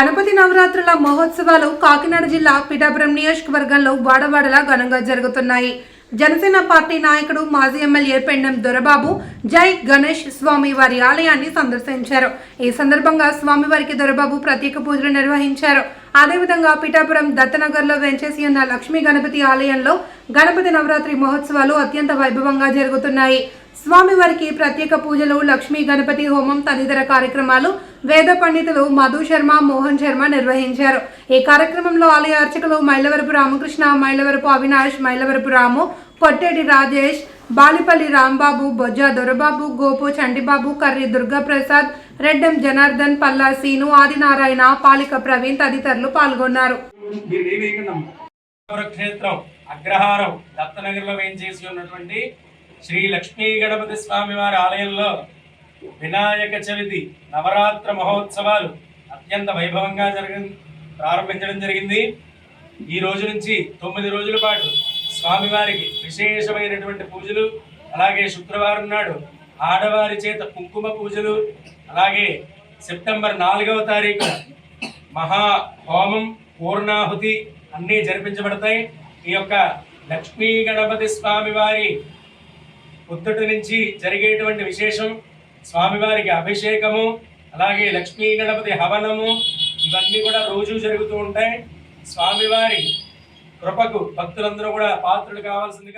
గణపతి నవరాత్రుల మహోత్సవాలు కాకినాడ జిల్లా పిఠాపురం నియోజకవర్గంలో వాడవాడలా ఘనంగా జరుగుతున్నాయి. జనసేన పార్టీ నాయకుడు మాజీ ఎమ్మెల్యే పెండం దొరబాబు జై గణేష్ స్వామి వారి ఆలయాన్ని సందర్శించారు. ఈ సందర్భంగా స్వామివారికి దొరబాబు ప్రత్యేక పూజలు నిర్వహించారు. అదేవిధంగా పిఠాపురం దత్తనగర్లో వెంచేసి ఉన్న లక్ష్మీ గణపతి ఆలయంలో గణపతి నవరాత్రి మహోత్సవాలు అత్యంత వైభవంగా జరుగుతున్నాయి. స్వామివారికి ప్రత్యేక పూజలు లక్ష్మీ గణపతి హోమం తదితర కార్యక్రమాలు వేద పండితులు మధు శర్మ మోహన్ శర్మ నిర్వహించారు. ఈ కార్యక్రమంలో ఆలయ అర్చకులు మైలవరపు రామకృష్ణ మైలవరపు అవినాష్ మైలవరపు రాము పొట్టేటి రాజేష్ బాలిపల్లి రాంబాబు బొజ్జ దొరబాబు గోపు చండిబాబు కర్రి దుర్గాప్రసాద్ రెడ్డెం జనార్దన్ పల్లా సీను ఆదినారాయణ పాలిక ప్రవీణ్ తదితరులు పాల్గొన్నారు. క్షేత్రం అగ్రహారం దత్తనగర్లో వేయించేసి ఉన్నటువంటి శ్రీ లక్ష్మీ గణపతి స్వామి వారి ఆలయంలో వినాయక చవితి నవరాత్ర మహోత్సవాలు అత్యంత వైభవంగా జరిగి ప్రారంభించడం జరిగింది. ఈ రోజు నుంచి తొమ్మిది రోజుల పాటు స్వామివారికి విశేషమైనటువంటి పూజలు అలాగే శుక్రవారం నాడు ఆడవారి చేత కుంకుమ పూజలు అలాగే సెప్టెంబర్ నాలుగవ తారీఖు మహా హోమం పూర్ణాహుతి అన్నీ జరిపించబడతాయి. ఈ యొక్క లక్ష్మీ గణపతి స్వామివారి పొద్దుటి నుంచి జరిగేటువంటి విశేషం స్వామివారికి అభిషేకము అలాగే లక్ష్మీ గణపతి హవనము ఇవన్నీ కూడా రోజు జరుగుతూ ఉంటాయి. స్వామివారి కృపకు భక్తులందరూ కూడా పాత్రులు కావాల్సిందిగా